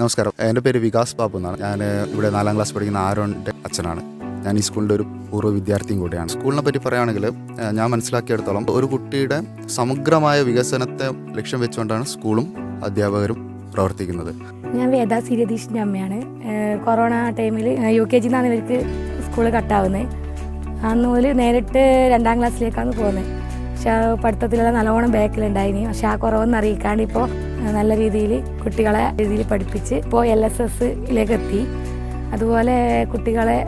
നമസ്കാരം. എന്റെ പേര് വികാസ് ബാബു എന്നാണ്. ഞാൻ ഇവിടെ നാലാം ക്ലാസ് പഠിക്കുന്ന ആരോണിന്റെ അച്ഛനാണ്. ഞാൻ ഈ സ്കൂളിന്റെ ഒരു പൂർവ വിദ്യാർത്ഥിയും കൂടിയാണ്. സ്കൂളിനെ പറ്റി പറയുകയാണെങ്കിൽ ഞാൻ മനസ്സിലാക്കിയെടുത്തോളം ഒരു കുട്ടിയുടെ സമഗ്രമായ വികസനത്തെ ലക്ഷ്യം വെച്ചുകൊണ്ടാണ് സ്കൂളും അധ്യാപകരും പ്രവർത്തിക്കുന്നത്. ഞാൻ വേദ സീരതീഷിന്റെ അമ്മയാണ്. കൊറോണ ടൈമിൽ യു കെ ജിന്നാണ് ഇവർക്ക് സ്കൂൾ കട്ടാവുന്നത് അന്ന് മുതൽ നേരിട്ട് രണ്ടാം ക്ലാസ്സിലേക്കാണ് പോകുന്നത് പക്ഷെ പഠിത്തത്തിലുള്ള നല്ലോണം ബാക്കിലുണ്ടായിനി. പക്ഷെ ആ കുറവൊന്നും അറിയിക്കാണ്ട് ഇപ്പോൾ നല്ല രീതിയിൽ കുട്ടികളെ രീതിയിൽ പഠിപ്പിച്ച് ഇപ്പോൾ എൽ എസ് എസിലേക്ക് അതുപോലെ കുട്ടികളെ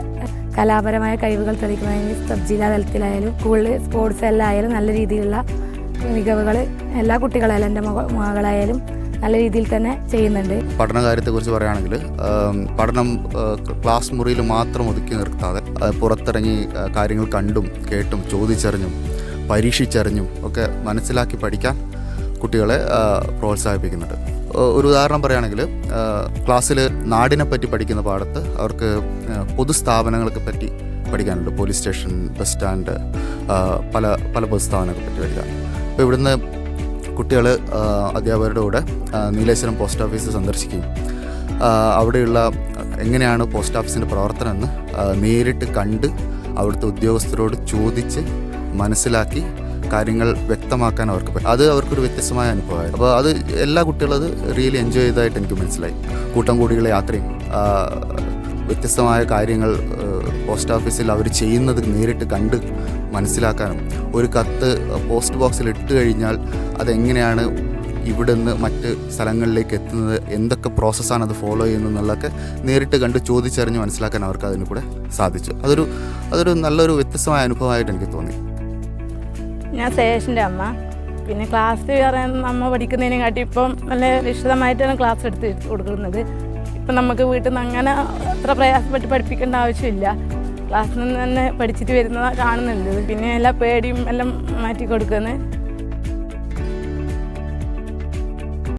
കലാപരമായ കഴിവുകൾ തെളിയിക്കുന്നതിന് സബ് ജില്ലാ തലത്തിലായാലും സ്കൂളിൽ സ്പോർട്സ് എല്ലാം ആയാലും നല്ല രീതിയിലുള്ള മികവുകൾ എല്ലാ കുട്ടികളായാലും എന്റെ മക മകളായാലും നല്ല രീതിയിൽ തന്നെ ചെയ്യുന്നുണ്ട്. പഠന കാര്യത്തെക്കുറിച്ച് പറയുകയാണെങ്കിൽ പഠനം ക്ലാസ് മുറിയിൽ മാത്രം ഒതുക്കി നിർത്താതെ പുറത്തിറങ്ങി കാര്യങ്ങൾ കണ്ടും കേട്ടും ചോദിച്ചറിഞ്ഞും പരീക്ഷിച്ചറിഞ്ഞും ഒക്കെ മനസ്സിലാക്കി പഠിക്കാൻ കുട്ടികളെ പ്രോത്സാഹിപ്പിക്കുന്നുണ്ട്. ഒരു ഉദാഹരണം പറയുകയാണെങ്കിൽ ക്ലാസ്സിൽ നാടിനെ പറ്റി പഠിക്കുന്ന പാടത്ത് അവർക്ക് പൊതുസ്ഥാപനങ്ങളൊക്കെ പൊതുസ്ഥാപനങ്ങളെ പറ്റി പഠിക്കാനുണ്ട്. പോലീസ് സ്റ്റേഷൻ ബസ് സ്റ്റാൻഡ് പല പല പൊതുസ്ഥാപനങ്ങളെ പറ്റി പഠിക്കാൻ. അപ്പോൾ ഇവിടുന്ന് കുട്ടികൾ അധ്യാപകരുടെ കൂടെ നീലേശ്വരം പോസ്റ്റ് ഓഫീസ് സന്ദർശിക്കുകയും അവിടെയുള്ള എങ്ങനെയാണ് പോസ്റ്റ് ഓഫീസിന്റെ പ്രവർത്തനം എന്ന് നേരിട്ട് കണ്ട് അവിടുത്തെ ഉദ്യോഗസ്ഥരോട് ചോദിച്ച് മനസ്സിലാക്കി കാര്യങ്ങൾ വ്യക്തമാക്കാൻ അവർക്ക് അത് അവർക്കൊരു വ്യത്യസ്തമായ അനുഭവമായിരുന്നു. അപ്പോൾ അത് എല്ലാ കുട്ടികളും അത് റിയലി എൻജോയ് ചെയ്തതായിട്ട് എനിക്ക് മനസ്സിലായി. കൂട്ടം കൂടിയുള്ള യാത്രയും വ്യത്യസ്തമായ കാര്യങ്ങൾ പോസ്റ്റ് ഓഫീസിൽ അവർ ചെയ്യുന്നത് നേരിട്ട് കണ്ട് മനസ്സിലാക്കാനും ഒരു കത്ത് പോസ്റ്റ് ബോക്സിൽ ഇട്ട് കഴിഞ്ഞാൽ അതെങ്ങനെയാണ് ഇവിടെ നിന്ന് മറ്റ് സ്ഥലങ്ങളിലേക്ക് എത്തുന്നത് എന്തൊക്കെ പ്രോസസ്സാണ് അത് ഫോളോ ചെയ്യുന്നത് എന്നുള്ളതൊക്കെ നേരിട്ട് കണ്ട് ചോദിച്ചറിഞ്ഞ് മനസ്സിലാക്കാൻ അവർക്ക് അതിന് കൂടെ സാധിച്ചു. അതൊരു അതൊരു നല്ലൊരു വ്യത്യസ്തമായ അനുഭവമായിട്ട് എനിക്ക് തോന്നി. ഞാൻ ശേഷിന്റെ അമ്മ. പിന്നെ ക്ലാസ് പറയാൻ അമ്മ പഠിക്കുന്നതിനെ കാട്ടി ഇപ്പം നല്ല വിശദമായിട്ടാണ് ക്ലാസ് എടുത്ത് കൊടുക്കുന്നത്. ഇപ്പം നമുക്ക് വീട്ടിൽ നിന്ന് അങ്ങനെ അത്ര പ്രയാസപ്പെട്ട് പഠിപ്പിക്കേണ്ട ആവശ്യമില്ല. ക്ലാസ്സിൽ നിന്ന് തന്നെ പഠിച്ചിട്ട് വരുന്നത് കാണുന്നുണ്ട് പിന്നെ എല്ലാ പേടിയും എല്ലാം മാറ്റി കൊടുക്കുന്നത്.